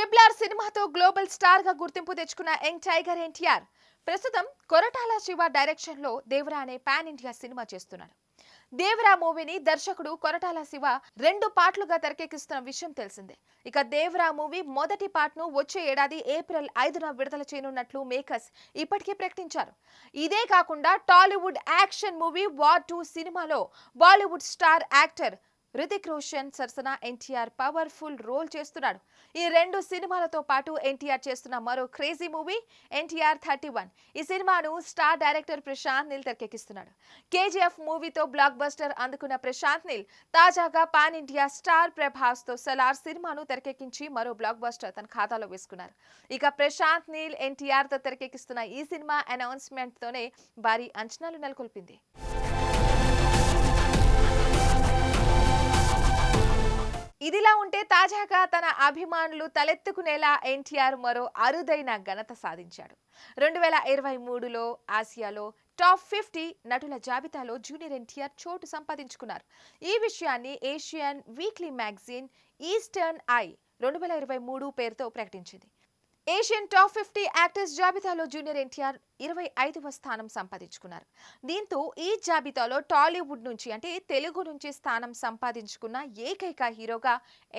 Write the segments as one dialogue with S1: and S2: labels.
S1: సినిమాతో గ్లోబల్ స్టార్గా గుర్తింపు తెచ్చుకున్న యంగ్ టైగర్ ఎన్టీఆర్. ప్రస్తుతం కొరటాల శివ డైరెక్షన్లో దేవరా అనే పాన్ ఇండియా సినిమా చేస్తున్నారు దేవరా మూవీని దర్శకుడు కొరటాల శివ రెండు పార్ట్లుగా తెరకెక్కిస్తున్న విషయం తెలిసిందే. ఇక దేవరా మూవీ మొదటి పాటను వచ్చే ఏడాది ఏప్రిల్ ఐదున విడుదల చేయనున్నట్లు మేకర్స్ ఇప్పటికే ప్రకటించారు. ఇదే కాకుండా Tollywood action movie war two సినిమాలో బాలీవుడ్ స్టార్ యాక్టర్ రితిక్ రోషన్ సరసన ఎన్టీఆర్ పవర్ఫుల్ రోల్ చేస్తున్నాడు. ఈ రెండు సినిమాలతో పాటు ఎన్టీఆర్ చేస్తున్న మరో crazy movie NTR thirty one ఈ సినిమాను స్టార్ డైరెక్టర్ ప్రశాంత్ నీల్ తెరకెక్కిస్తున్నాడు. కేజీఎఫ్ మూవీతో బ్లాక్ బస్టర్ అందుకున్న ప్రశాంత్ నీల్ తాజాగా పాన్ ఇండియా స్టార్ ప్రభాస్తో సలార్ సినిమాను తెరకెక్కించి మరో బ్లాక్ బస్టర్ తన ఖాతాలో వేసుకున్నారు. ఇక ప్రశాంత్ నీల్ ఎన్టీఆర్తో తెరకెక్కిస్తున్న ఈ సినిమా అనౌన్స్మెంట్ తోనే భారీ అంచనాలు నెలకొల్పింది. ఇదిలా ఉంటే తాజాగా తన అభిమానులు తలెత్తుకునేలా ఎన్టీఆర్ మరో అరుదైన ఘనత సాధించాడు. రెండు వేల ఇరవై మూడులో ఆసియాలో టాప్ ఫిఫ్టీ నటుల జాబితాలో జూనియర్ ఎన్టీఆర్ చోటు సంపాదించుకున్నారు. ఈ విషయాన్ని Asian weekly magazine Eastern Eye రెండు వేల ఇరవై మూడు పేరుతో ప్రకటించింది. ఏషియన్ టాప్ ఫిఫ్టీ యాక్టర్స్ జాబితాలో జూనియర్ ఎన్టీఆర్ ఇరవై ఐదవ స్థానం సంపాదించుకున్నారు. దీంతో ఈ జాబితాలో టాలీవుడ్ నుంచి అంటే తెలుగు నుంచి స్థానం సంపాదించుకున్న ఏకైక హీరోగా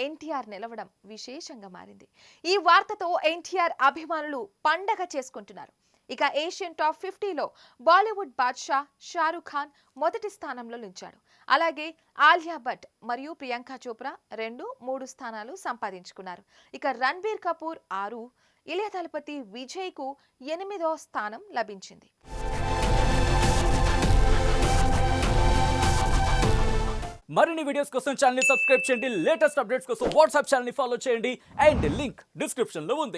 S1: ఎన్టీఆర్ నిలవడం విశేషంగా మారింది. ఈ వార్తతో ఎన్టీఆర్ అభిమానులు పండగ చేసుకుంటున్నారు. ఇక ఏషియన్ టాప్ ఫిఫ్టీలో బాలీవుడ్ బాద్షా షారుఖ్ ఖాన్ మొదటి స్థానంలో నిలిచాడు. అలాగే ఆలియా భట్ మరియు ప్రియాంక చోప్రా రెండు మూడు స్థానాలు సంపాదించుకున్నారు. ఇక రణ్బీర్ కపూర్ ఆరు ఇళయ దళపతి విజయ్కు ఎనిమిదో స్థానం లభించింది.
S2: మరిన్ని వీడియోస్ కోసం ఛానల్ సబ్స్క్రైబ్ చేయండి. లేటెస్ట్ అప్డేట్స్ కోసం వాట్సాప్ ఛానల్ ఫాలో చేయండి. అండ్ లింక్ డిస్క్రిప్షన్లో ఉంది.